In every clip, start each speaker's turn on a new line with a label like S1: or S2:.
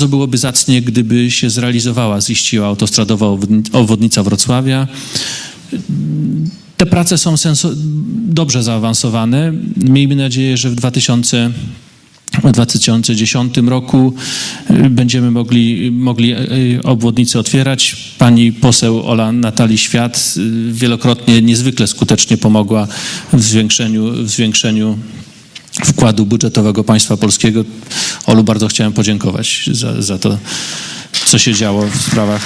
S1: bardzo byłoby zacnie, gdyby się zrealizowała, ziściła autostradowa obwodni- obwodnica Wrocławia. Te prace są senso- dobrze zaawansowane. Miejmy nadzieję, że w 2000 w 2010 roku y, będziemy mogli, mogli y, obwodnicę otwierać. Pani poseł Ola Natalii Świat y, wielokrotnie niezwykle skutecznie pomogła w zwiększeniu, w zwiększeniu wkładu budżetowego państwa polskiego. Olu, bardzo chciałem podziękować za, za to, co się działo w sprawach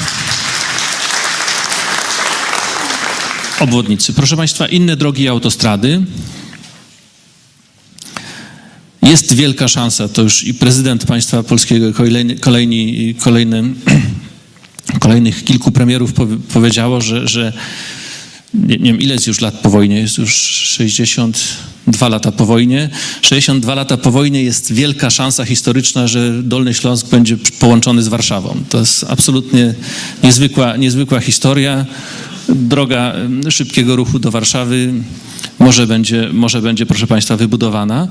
S1: obwodnicy. Proszę Państwa, inne drogi i autostrady. Jest wielka szansa, to już i prezydent państwa polskiego, kolejny, kolejni, kolejny, kolejnych kilku premierów powie- powiedziało, że, że nie, nie wiem ile jest już lat po wojnie, jest już 62 lata po wojnie. 62 lata po wojnie jest wielka szansa historyczna, że Dolny Śląsk będzie połączony z Warszawą. To jest absolutnie niezwykła, niezwykła historia. Droga szybkiego ruchu do Warszawy może będzie, może będzie, proszę Państwa, wybudowana.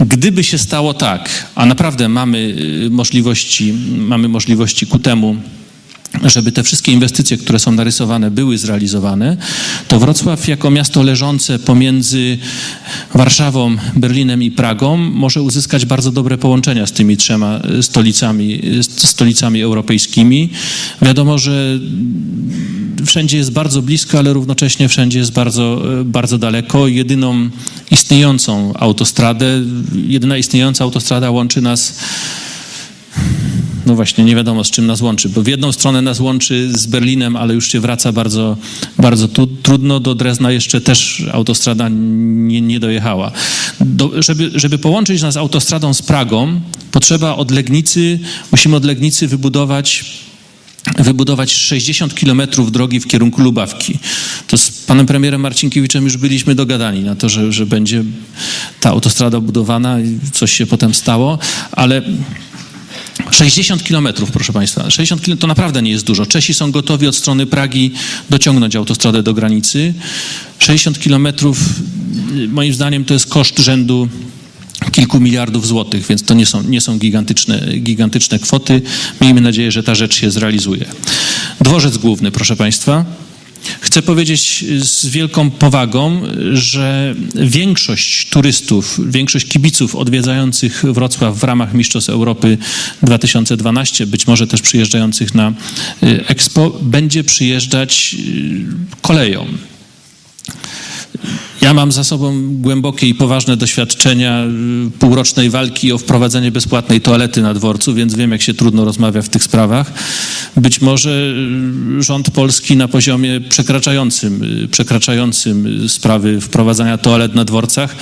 S1: Gdyby się stało tak, a naprawdę mamy y, możliwości, mamy możliwości ku temu, żeby te wszystkie inwestycje, które są narysowane, były zrealizowane, to Wrocław jako miasto leżące pomiędzy Warszawą, Berlinem i Pragą może uzyskać bardzo dobre połączenia z tymi trzema y, stolicami, y, stolicami europejskimi. Wiadomo, że wszędzie jest bardzo blisko, ale równocześnie wszędzie jest bardzo, e, bardzo daleko. Jedyną istniejącą autostradę, jedyna istniejąca autostrada łączy nas no właśnie, nie wiadomo z czym nas łączy, bo w jedną stronę nas łączy z Berlinem, ale już się wraca bardzo, bardzo tu, trudno. Do Drezna jeszcze też autostrada nie, nie dojechała. Do, żeby, żeby połączyć nas autostradą z Pragą, potrzeba od Legnicy, musimy od Legnicy wybudować wybudować 60 kilometrów drogi w kierunku Lubawki. To z panem premierem Marcinkiewiczem już byliśmy dogadani na to, że, że będzie ta autostrada budowana i coś się potem stało, ale 60 kilometrów, proszę Państwa. 60 km to naprawdę nie jest dużo. Czesi są gotowi od strony Pragi dociągnąć autostradę do granicy. 60 kilometrów, y, moim zdaniem, to jest koszt rzędu kilku miliardów złotych, więc to nie są, nie są gigantyczne, gigantyczne kwoty. Miejmy nadzieję, że ta rzecz się zrealizuje. Dworzec główny, proszę Państwa. Chcę powiedzieć z wielką powagą, że większość turystów, większość kibiców odwiedzających Wrocław w ramach Mistrzostw Europy 2012, być może też przyjeżdżających na y, Expo, będzie przyjeżdżać y, koleją. Ja mam za sobą głębokie i poważne doświadczenia y, półrocznej walki o wprowadzenie bezpłatnej toalety na dworcu, więc wiem, jak się trudno rozmawia w tych sprawach. Być może y, rząd polski na poziomie przekraczającym, y, przekraczającym sprawy wprowadzania toalet na dworcach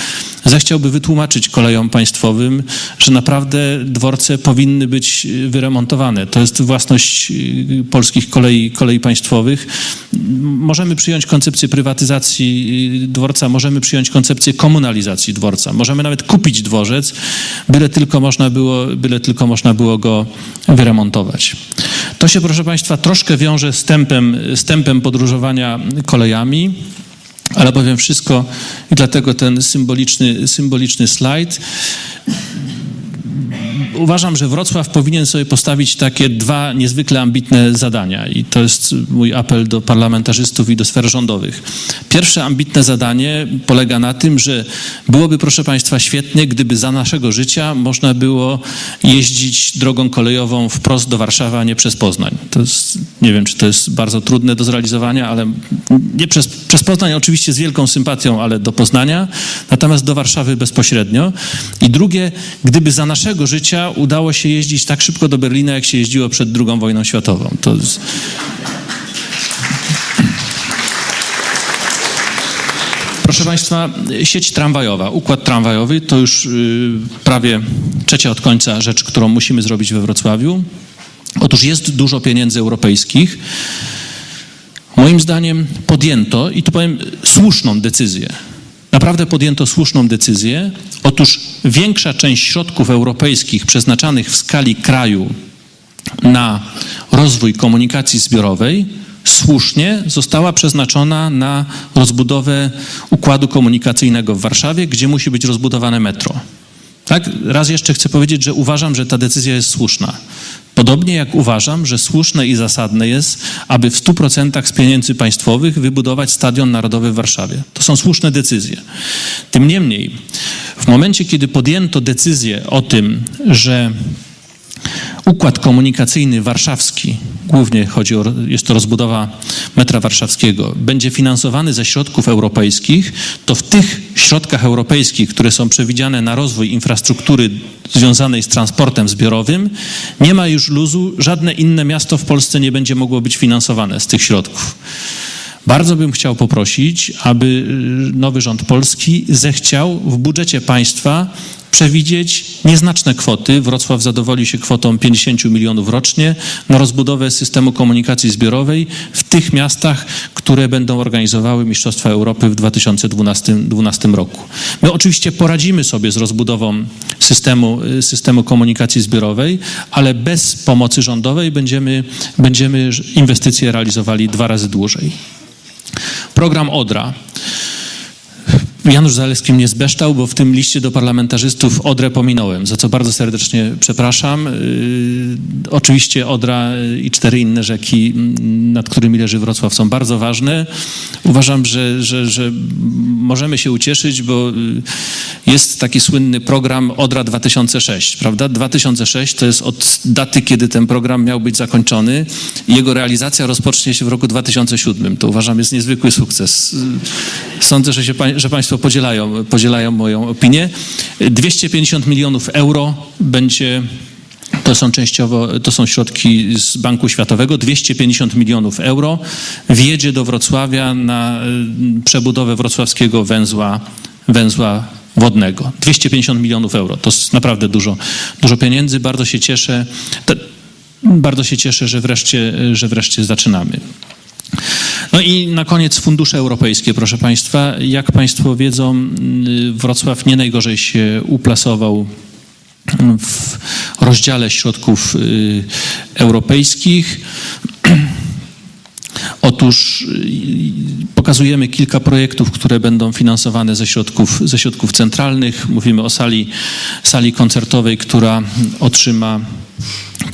S1: zechciałby wytłumaczyć kolejom państwowym, że naprawdę dworce powinny być wyremontowane. To jest własność polskich kolei, kolei państwowych. Możemy przyjąć koncepcję prywatyzacji y, dworca, możemy przyjąć koncepcję komunalizacji dworca, możemy nawet kupić dworzec, byle tylko można było, byle tylko można było go wyremontować. To się, proszę Państwa, troszkę wiąże z tempem, z tempem podróżowania kolejami. Ale powiem wszystko i dlatego ten symboliczny, symboliczny slajd. Uważam, że Wrocław powinien sobie postawić takie dwa niezwykle ambitne zadania i to jest mój apel do parlamentarzystów i do sfer rządowych. Pierwsze ambitne zadanie polega na tym, że byłoby, proszę Państwa, świetnie, gdyby za naszego życia można było jeździć drogą kolejową wprost do Warszawy, a nie przez Poznań. To jest, nie wiem, czy to jest bardzo trudne do zrealizowania, ale nie przez, przez Poznań oczywiście z wielką sympatią, ale do Poznania, natomiast do Warszawy bezpośrednio. I drugie, gdyby za naszego życia udało się jeździć tak szybko do Berlina, jak się jeździło przed II wojną światową. To. Proszę Państwa, sieć tramwajowa, układ tramwajowy to już y, prawie trzecia od końca rzecz, którą musimy zrobić we Wrocławiu. Otóż jest dużo pieniędzy europejskich. Moim zdaniem podjęto, i to powiem, słuszną decyzję. Naprawdę podjęto słuszną decyzję. Otóż większa część środków europejskich przeznaczanych w skali kraju na rozwój komunikacji zbiorowej słusznie została przeznaczona na rozbudowę układu komunikacyjnego w Warszawie, gdzie musi być rozbudowane metro. Tak? Raz jeszcze chcę powiedzieć, że uważam, że ta decyzja jest słuszna. Podobnie jak uważam, że słuszne i zasadne jest, aby w 100% z pieniędzy państwowych wybudować Stadion Narodowy w Warszawie. To są słuszne decyzje. Tym niemniej, w momencie, kiedy podjęto decyzję o tym, że układ komunikacyjny warszawski, głównie chodzi o, jest to rozbudowa metra warszawskiego, będzie finansowany ze środków europejskich, to w tych środkach europejskich, które są przewidziane na rozwój infrastruktury związanej z transportem zbiorowym, nie ma już luzu, żadne inne miasto w Polsce nie będzie mogło być finansowane z tych środków. Bardzo bym chciał poprosić, aby y, nowy rząd polski zechciał w budżecie państwa przewidzieć nieznaczne kwoty. Wrocław zadowoli się kwotą 50 milionów rocznie na rozbudowę systemu komunikacji zbiorowej w tych miastach, które będą organizowały Mistrzostwa Europy w 2012 12 roku. My oczywiście poradzimy sobie z rozbudową systemu, systemu komunikacji zbiorowej, ale bez pomocy rządowej będziemy, będziemy inwestycje realizowali dwa razy dłużej. Program Odra. Janusz Zalewski mnie zbeształ, bo w tym liście do parlamentarzystów Odrę pominąłem, za co bardzo serdecznie przepraszam. Yy, oczywiście Odra i cztery inne rzeki, nad którymi leży Wrocław, są bardzo ważne. Uważam, że, że, że możemy się ucieszyć, bo y, jest taki słynny program Odra 2006, prawda? 2006 to jest od daty, kiedy ten program miał być zakończony jego realizacja rozpocznie się w roku 2007. To uważam jest niezwykły sukces. Y, Sądzę, że, się, że Państwo podzielają, podzielają moją opinię. 250 milionów euro będzie to są częściowo, to są środki z Banku Światowego, 250 milionów euro wjedzie do Wrocławia na y, przebudowę wrocławskiego węzła, węzła wodnego. 250 milionów euro, to jest naprawdę dużo, dużo pieniędzy, bardzo się cieszę, bardzo się cieszę, że wreszcie, że wreszcie zaczynamy. No i na koniec fundusze europejskie, proszę Państwa. Jak Państwo wiedzą, Wrocław nie najgorzej się uplasował w rozdziale środków y, europejskich. Otóż y, pokazujemy kilka projektów, które będą finansowane ze środków, ze środków centralnych. Mówimy o sali, sali koncertowej, która otrzyma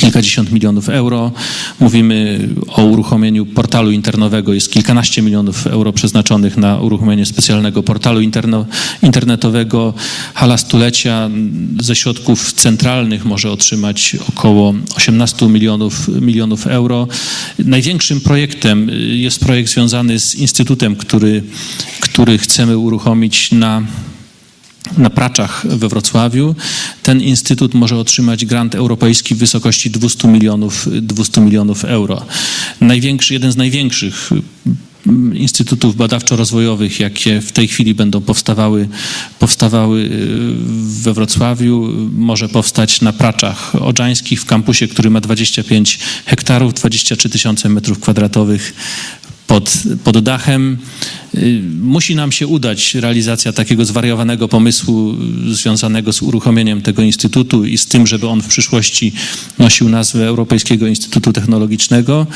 S1: kilkadziesiąt milionów euro. Mówimy o uruchomieniu portalu internetowego. Jest kilkanaście milionów euro przeznaczonych na uruchomienie specjalnego portalu interno, internetowego. Hala stulecia ze środków centralnych może otrzymać około 18 milionów, milionów euro. Największym projektem jest projekt związany z instytutem, który, który chcemy uruchomić na na Praczach we Wrocławiu. Ten instytut może otrzymać grant europejski w wysokości 200 milionów, 200 milionów euro. Największy, jeden z największych mm, instytutów badawczo-rozwojowych, jakie w tej chwili będą powstawały, powstawały y, we Wrocławiu, może powstać na Praczach Odrzańskich w kampusie, który ma 25 hektarów, 23 tysiące metrów kwadratowych pod, pod dachem. Y, Musi nam się udać realizacja takiego zwariowanego pomysłu y, związanego z uruchomieniem tego instytutu i z tym, żeby on w przyszłości nosił nazwę Europejskiego Instytutu Technologicznego.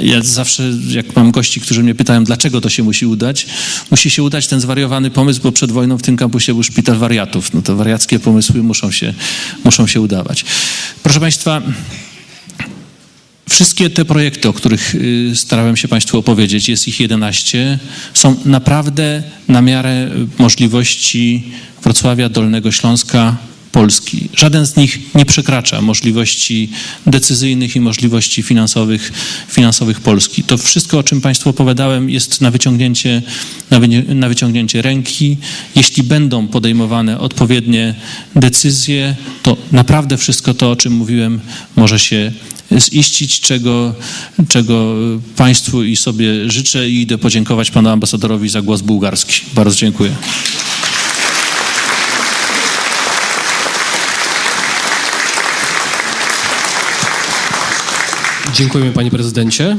S1: Ja zawsze, jak mam gości, którzy mnie pytają, dlaczego to się musi udać, musi się udać ten zwariowany pomysł, bo przed wojną w tym kampusie był szpital wariatów. No to wariackie pomysły muszą się, muszą się udawać. Proszę Państwa, Wszystkie te projekty, o których y, starałem się Państwu opowiedzieć, jest ich 11, są naprawdę na miarę y, możliwości Wrocławia, Dolnego Śląska, Polski. Żaden z nich nie przekracza możliwości decyzyjnych i możliwości finansowych, finansowych Polski. To wszystko, o czym Państwu opowiadałem, jest na wyciągnięcie, na, wy, na wyciągnięcie ręki. Jeśli będą podejmowane odpowiednie decyzje, to naprawdę wszystko to, o czym mówiłem, może się ziścić, czego, czego Państwu i sobie życzę i idę podziękować Panu Ambasadorowi za głos bułgarski. Bardzo dziękuję.
S2: Dziękujemy panie prezydencie.